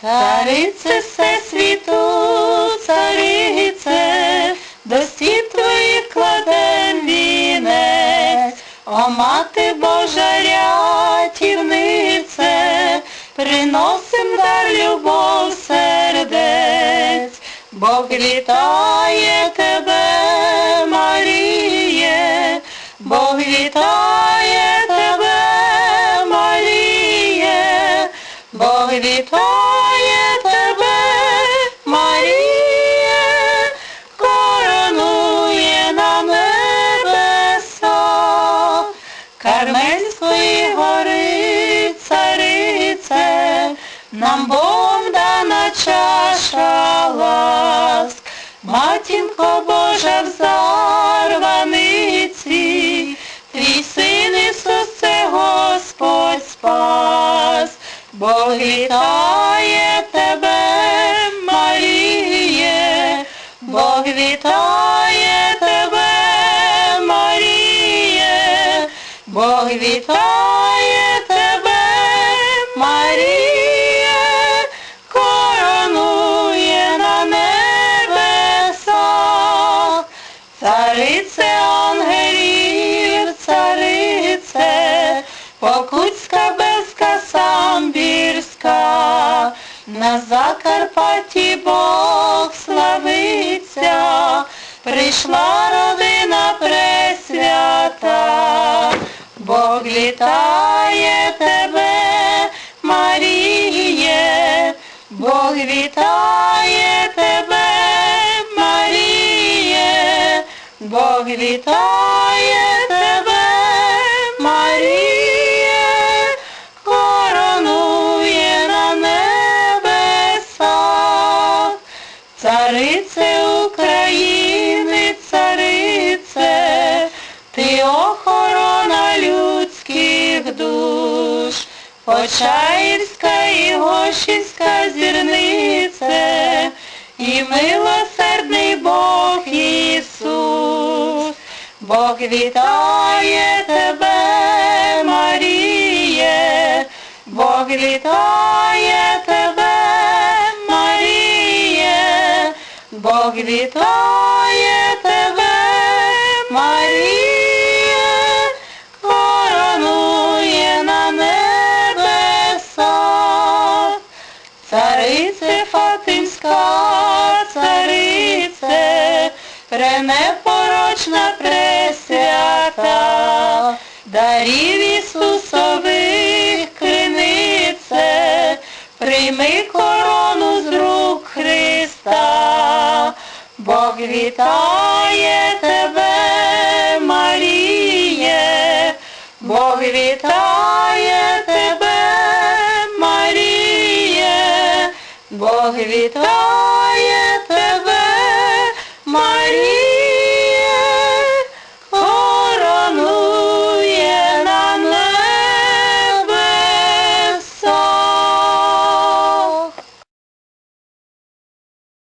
Царице всесвіту, царице, до стін твоїх кладем вінець, о мати Божа рятівнице, приносим дар любов сердець, Бог вітає тебе, Маріє, Бог вітає Кармельської гори царице, нам Богом дана чаша ласк, Матінко Божа в зарваниці, Твій син Ісус це Господь спас, Бог вітає тебе, Маріє, Бог вітає Бог вітає тебе, Маріє, коронує на небесах. Царице ангелів, царице, Покутська безка самбірська, на Закарпатті Бог славиться, прийшла родина пресвята, Вітає тебе, Маріє, Бог вітає тебе, Маріє, Бог вітає Почаївська і Гощинська зірнице, і милосердний Бог Ісус. Бог вітає тебе, Маріє, Бог вітає тебе, Маріє, Бог вітає Фатимська, царице, пренепорочна пресвята, дарів Ісусових кринице, прийми корону з рук Христа, Бог вітає Бог вітає тебе, Маріє.